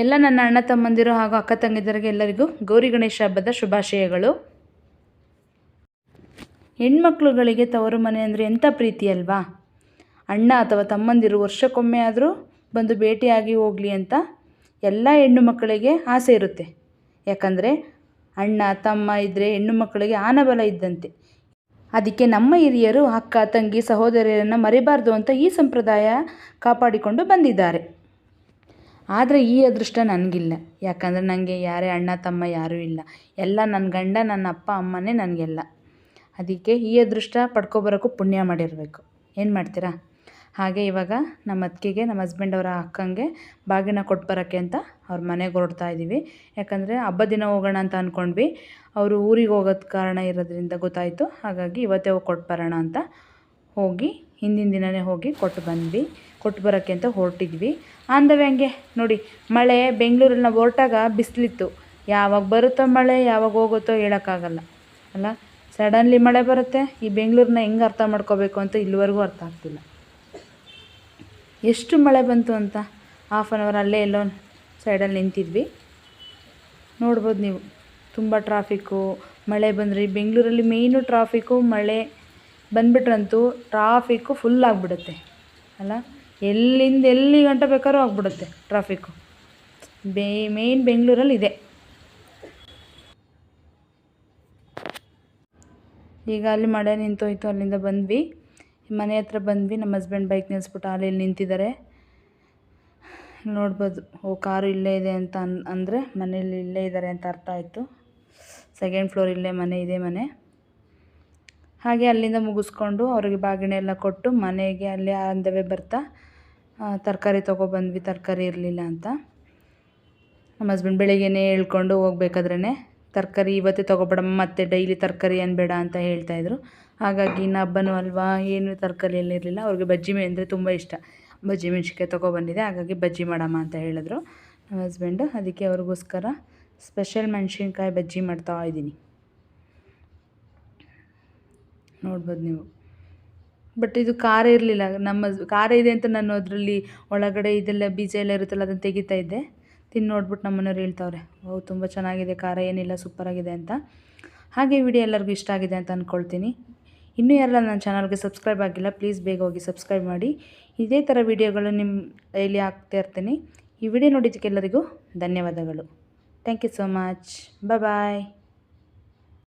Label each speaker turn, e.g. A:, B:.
A: ಎಲ್ಲ ನನ್ನ ಅಣ್ಣ ತಮ್ಮಂದಿರು ಹಾಗೂ ಅಕ್ಕ ತಂಗಿದರಿಗೆ ಎಲ್ಲರಿಗೂ ಗೌರಿ ಗಣೇಶ ಹಬ್ಬದ ಶುಭಾಶಯಗಳು. ಹೆಣ್ಮಕ್ಳುಗಳಿಗೆ ತವರು ಮನೆ ಅಂದರೆ ಎಂಥ ಪ್ರೀತಿ ಅಲ್ವಾ? ಅಣ್ಣ ಅಥವಾ ತಮ್ಮಂದಿರು ವರ್ಷಕ್ಕೊಮ್ಮೆ ಆದರೂ ಬಂದು ಭೇಟಿಯಾಗಿ ಹೋಗಲಿ ಅಂತ ಎಲ್ಲ ಹೆಣ್ಣು ಮಕ್ಕಳಿಗೆ ಆಸೆ ಇರುತ್ತೆ. ಯಾಕಂದರೆ ಅಣ್ಣ, ತಮ್ಮ ಇದ್ದರೆ ಹೆಣ್ಣು ಮಕ್ಕಳಿಗೆ ಆನಬಲ ಇದ್ದಂತೆ. ಅದಕ್ಕೆ ನಮ್ಮ ಹಿರಿಯರು, ಅಕ್ಕ, ತಂಗಿ, ಸಹೋದರಿಯರನ್ನು ಮರಿಬಾರ್ದು ಅಂತ ಈ ಸಂಪ್ರದಾಯ ಕಾಪಾಡಿಕೊಂಡು ಬಂದಿದ್ದಾರೆ. ಆದರೆ ಈ ಅದೃಷ್ಟ ನನಗಿಲ್ಲ. ಯಾಕಂದರೆ ನನಗೆ ಯಾರೇ ಅಣ್ಣ, ತಮ್ಮ ಯಾರೂ ಇಲ್ಲ. ಎಲ್ಲ ನನ್ನ ಗಂಡ, ನನ್ನ ಅಪ್ಪ, ಅಮ್ಮನೇ ನನಗೆಲ್ಲ. ಅದಕ್ಕೆ ಈ ಅದೃಷ್ಟ ಪಡ್ಕೊಬರೋಕ್ಕೂ ಪುಣ್ಯ ಮಾಡಿರಬೇಕು. ಏನು ಮಾಡ್ತೀರಾ? ಹಾಗೆ ಇವಾಗ ನಮ್ಮ ಅತ್ತಿಗೆಗೆ, ನಮ್ಮ ಹಸ್ಬೆಂಡ್ ಅವರ ಅಕ್ಕಂಗೆ ಬಾಗಿನ ಕೊಟ್ಟು ಬರೋಕ್ಕೆ ಅಂತ ಅವ್ರ ಮನೆಗೆ ಹೊರಡ್ತಾ ಇದ್ದೀವಿ ಯಾಕಂದರೆ ಹಬ್ಬದ ದಿನ ಹೋಗೋಣ ಅಂತ ಅಂದ್ಕೊಂಡ್ವಿ ಅವರು ಊರಿಗೆ ಹೋಗೋದು ಕಾರಣ ಇರೋದ್ರಿಂದ ಗೊತ್ತಾಯಿತು. ಹಾಗಾಗಿ ಇವತ್ತೇ ಹೋಗಿ ಕೊಟ್ಟು ಬರೋಣ ಅಂತ ಹೋಗಿ ಹಿಂದಿನ ದಿನವೇ ಹೋಗಿ ಕೊಟ್ಟು ಬಂದ್ವಿ. ಕೊಟ್ಟು ಬರೋಕ್ಕೆ ಅಂತ ಹೊರಟಿದ್ವಿ. ಆನ್ ದ ವೇ ಹಂಗೆ, ನೋಡಿ, ಮಳೆ ಬೆಂಗಳೂರಲ್ಲಿ ನಾವು ಹೊರಟಾಗ ಬಿಸಿಲಿತ್ತು. ಯಾವಾಗ ಬರುತ್ತೋ ಮಳೆ, ಯಾವಾಗ ಹೋಗುತ್ತೋ ಹೇಳೋಕ್ಕಾಗಲ್ಲ. ಅಲ್ಲ, ಸಡನ್ಲಿ ಮಳೆ ಬರುತ್ತೆ, ಈ ಬೆಂಗಳೂರನ್ನ ಹೆಂಗೆ ಅರ್ಥ ಮಾಡ್ಕೋಬೇಕು ಅಂತ ಇಲ್ಲಿವರೆಗೂ ಅರ್ಥ ಆಗ್ತಿಲ್ಲ. ಎಷ್ಟು ಮಳೆ ಬಂತು ಅಂತ ಹಾಫ್ ಆನ್ ಅವರ್ ಅಲ್ಲೇ ಎಲ್ಲೋ ಸೈಡಲ್ಲಿ ನಿಂತಿದ್ವಿ. ನೋಡ್ಬೋದು ನೀವು, ತುಂಬ ಟ್ರಾಫಿಕ್ಕು ಮಳೆ ಬಂದರೆ ಬೆಂಗಳೂರಲ್ಲಿ ಮೇಯ್ನು ಟ್ರಾಫಿಕ್ಕು ಮಳೆ. ಬಂದ್ಬಿಟ್ರಂತೂ ಟ್ರಾಫಿಕ್ಕು ಫುಲ್ ಆಗಿಬಿಡುತ್ತೆ, ಅಲ್ಲ? ಎಲ್ಲಿಂದ ಎಲ್ಲಿ ಗಂಟೆ ಬೇಕಾದ್ರೂ ಆಗಿಬಿಡುತ್ತೆ ಟ್ರಾಫಿಕ್ಕು ಬೇ ಮೇಯ್ನ್ ಬೆಂಗಳೂರಲ್ಲಿ ಇದೆ. ಈಗ ಅಲ್ಲಿ ಮಳೆ ನಿಂತೋಯ್ತು, ಅಲ್ಲಿಂದ ಬಂದ್ವಿ. ಮನೆ ಹತ್ರ ಬಂದ್ವಿ, ನಮ್ಮ ಹಸ್ಬೆಂಡ್ ಬೈಕ್ ನಿಲ್ಲಿಸ್ಬಿಟ್ಟು ಅಲ್ಲಿ ನಿಂತಿದ್ದಾರೆ. ನೋಡ್ಬೋದು, ಓ, ಕಾರು ಇಲ್ಲೇ ಇದೆ ಅಂತ ಅನ್, ಅಂದರೆ ಮನೇಲಿ ಇಲ್ಲೇ ಇದ್ದಾರೆ ಅಂತ ಅರ್ಥ ಆಯಿತು. ಸೆಕೆಂಡ್ ಫ್ಲೋರ್ ಇಲ್ಲೇ ಮನೆ ಇದೆ ಮನೆ. ಹಾಗೆ ಅಲ್ಲಿಂದ ಮುಗಿಸ್ಕೊಂಡು ಅವ್ರಿಗೆ ಬಾಗಿಣೆ ಎಲ್ಲ ಕೊಟ್ಟು ಮನೆಗೆ ಅಲ್ಲಿ ಅಂದವೇ ಬರ್ತಾ ತರಕಾರಿ ತೊಗೊಬಂದ್ವಿ ತರಕಾರಿ ಇರಲಿಲ್ಲ ಅಂತ. ನಮ್ಮ ಹಸ್ಬೆಂಡ್ ಬೆಳಿಗ್ಗೆನೇ ಹೇಳ್ಕೊಂಡು ಹೋಗ್ಬೇಕಾದ್ರೇ ತರಕಾರಿ ಇವತ್ತೇ ತೊಗೊಬೇಡಮ್ಮ, ಮತ್ತೆ ಡೈಲಿ ತರಕಾರಿ ಏನು ಬೇಡ ಅಂತ ಹೇಳ್ತಾಯಿದ್ರು ಹಾಗಾಗಿ ಇನ್ನು ಹಬ್ಬನೂ ಅಲ್ವಾ, ಏನು ತರಕಾರಿ ಎಲ್ಲ ಇರಲಿಲ್ಲ. ಅವ್ರಿಗೆ ಬಜ್ಜಿ ಮೆ ಅಂದರೆ ತುಂಬ ಇಷ್ಟ. ಬಜ್ಜಿ ಮೆಣಸಿಕಾಯಿ ತೊಗೊಬಂದಿದೆ ಹಾಗಾಗಿ ಬಜ್ಜಿ ಮಾಡಮ್ಮ ಅಂತ ಹೇಳಿದ್ರು. ನಮ್ಮ ಹಸ್ಬೆಂಡು ಅದಕ್ಕೆ ಅವ್ರಿಗೋಸ್ಕರ ಸ್ಪೆಷಲ್ ಮೆಣಸಿನ್ಕಾಯಿ ಬಜ್ಜಿ ಮಾಡ್ತಾ ಇದ್ದೀನಿ. ನೋಡ್ಬೋದು ನೀವು. ಬಟ್ ಇದು ಖಾರ ಇರಲಿಲ್ಲ. ನಮ್ಮ ಖಾರ ಇದೆ ಅಂತ ನಾನು ಅದರಲ್ಲಿ ಒಳಗಡೆ ಇದೆಲ್ಲ ಬೀಜ ಎಲ್ಲ ಇರುತ್ತಲ್ಲ ಅದನ್ನು ತೆಗಿತಾ ಇದ್ದೆ. ತಿಂದು ನೋಡ್ಬಿಟ್ಟು ನಮ್ಮನೆಯವ್ರು ಹೇಳ್ತಾವ್ರೆ ಓ ತುಂಬ ಚೆನ್ನಾಗಿದೆ ಖಾರ ಏನಿಲ್ಲ ಸೂಪರಾಗಿದೆ ಅಂತ. ಹಾಗೆ ವಿಡಿಯೋ ಎಲ್ಲರಿಗೂ ಇಷ್ಟ ಆಗಿದೆ ಅಂತ ಅಂದ್ಕೊಳ್ತೀನಿ ಇನ್ನೂ ಯಾರೆಲ್ಲ ನನ್ನ ಚಾನಲ್ಗೆ ಸಬ್ಸ್ಕ್ರೈಬ್ ಆಗಿಲ್ಲ ಪ್ಲೀಸ್ ಬೇಗ ಹೋಗಿ ಸಬ್ಸ್ಕ್ರೈಬ್ ಮಾಡಿ. ಇದೇ ಥರ ವಿಡಿಯೋಗಳು ನಿಮ್ಮ ಡೈಲಿ ಹಾಕ್ತಾ ಇರ್ತೀನಿ. ಈ ವಿಡಿಯೋ ನೋಡಿದ್ದಕ್ಕೆಲ್ಲರಿಗೂ ಧನ್ಯವಾದಗಳು. Thank you so much bye